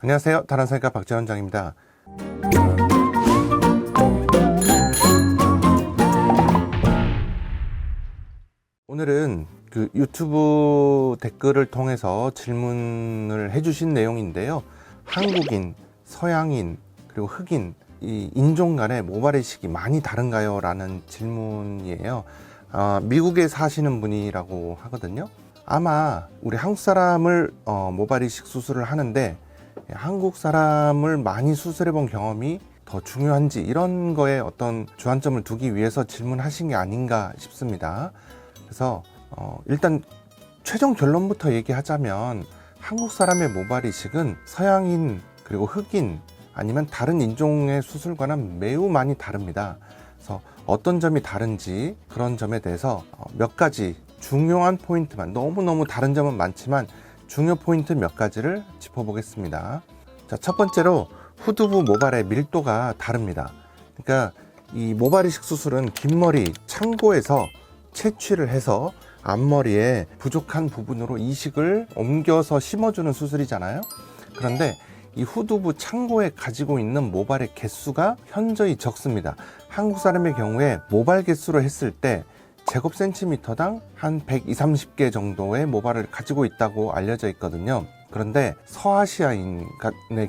안녕하세요. 다란사이가 박재원장입니다. 오늘은 그 유튜브 댓글을 통해서 질문을 해주신 내용인데요. 한국인, 서양인, 그리고 흑인, 이 인종 간의 모발이식이 많이 다른가요? 라는 질문이에요. 아, 미국에 사시는 분이라고 하거든요. 아마 우리 한국 사람을 어, 모발이식 수술을 하는데 한국 사람을 많이 수술해 본 경험이 더 중요한지 이런 거에 어떤 주안점을 두기 위해서 질문하신 게 아닌가 싶습니다. 그래서 어, 일단 최종 결론부터 얘기하자면 한국 사람의 모발 이식은 서양인 그리고 흑인 아니면 다른 인종의 수술과는 매우 많이 다릅니다. 그래서 어떤 점이 다른지 그런 점에 대해서 어, 몇 가지 중요한 포인트만 너무너무 다른 점은 많지만 중요 포인트 몇 가지를 짚어보겠습니다. 자, 첫 번째로 후두부 모발의 밀도가 다릅니다. 그러니까 이 모발 이식 수술은 긴 머리 창고에서 채취를 해서 앞머리에 부족한 부분으로 이식을 옮겨서 심어주는 수술이잖아요. 그런데 이 후두부 창고에 가지고 있는 모발의 개수가 현저히 적습니다. 한국 사람의 경우에 모발 개수로 했을 때 제곱 센티미터당 한 120, 30개 정도의 모발을 가지고 있다고 알려져 있거든요. 그런데 서아시아인의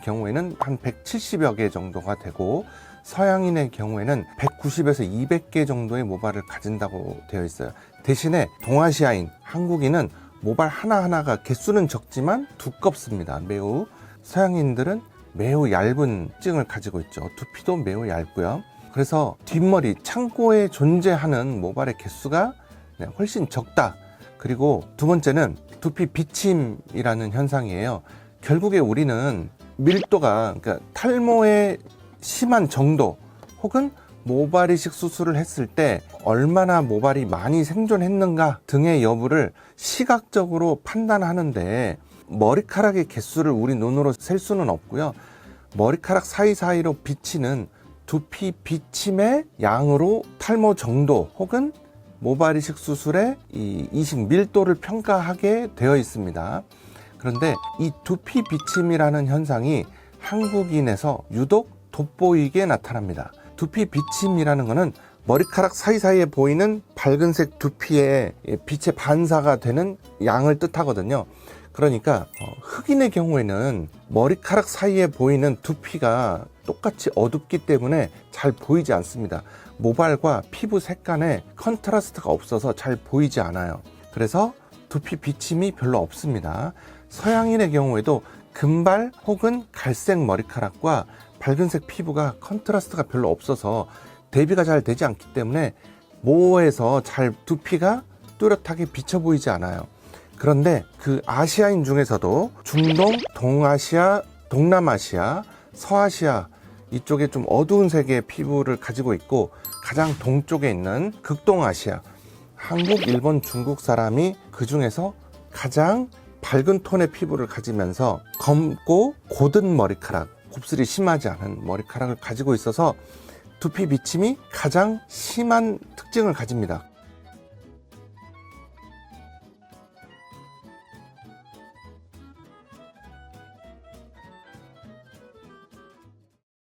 경우에는 한 170여 개 정도가 되고 서양인의 경우에는 190에서 200개 정도의 모발을 가진다고 되어 있어요. 대신에 동아시아인, 한국인은 모발 하나하나가 개수는 적지만 두껍습니다. 매우. 서양인들은 매우 얇은 증을 가지고 있죠. 두피도 매우 얇고요. 그래서 뒷머리, 창고에 존재하는 모발의 개수가 네, 훨씬 적다. 그리고 두 번째는 두피 비침이라는 현상이에요. 결국에 우리는 밀도가, 그러니까 탈모의 심한 정도 혹은 모발 이식 수술을 했을 때 얼마나 모발이 많이 생존했는가 등의 여부를 시각적으로 판단하는데 머리카락의 개수를 우리 눈으로 셀 수는 없고요. 머리카락 사이사이로 비치는 두피 비침의 양으로 탈모 정도 혹은 모발 이식 수술의 이 이식 밀도를 평가하게 되어 있습니다. 그런데 이 두피 비침이라는 현상이 한국인에서 유독 돋보이게 나타납니다. 두피 비침이라는 것은 머리카락 사이사이에 보이는 밝은색 두피의 빛의 반사가 되는 양을 뜻하거든요. 그러니까 어, 흑인의 경우에는 머리카락 사이에 보이는 두피가 똑같이 어둡기 때문에 잘 보이지 않습니다. 모발과 피부 색간에 컨트라스트가 없어서 잘 보이지 않아요. 그래서 두피 비침이 별로 없습니다. 서양인의 경우에도 금발 혹은 갈색 머리카락과 밝은색 피부가 컨트라스트가 별로 없어서 대비가 잘 되지 않기 때문에 모에서 잘 두피가 뚜렷하게 비쳐 보이지 않아요. 그런데 그 아시아인 중에서도 중동, 동아시아, 동남아시아, 서아시아 이쪽에 좀 어두운 색의 피부를 가지고 있고 가장 동쪽에 있는 극동아시아, 한국, 일본, 중국 사람이 그 중에서 가장 밝은 톤의 피부를 가지면서 검고 고든 머리카락, 곱슬이 심하지 않은 머리카락을 가지고 있어서 두피 비침이 가장 심한 특징을 가집니다.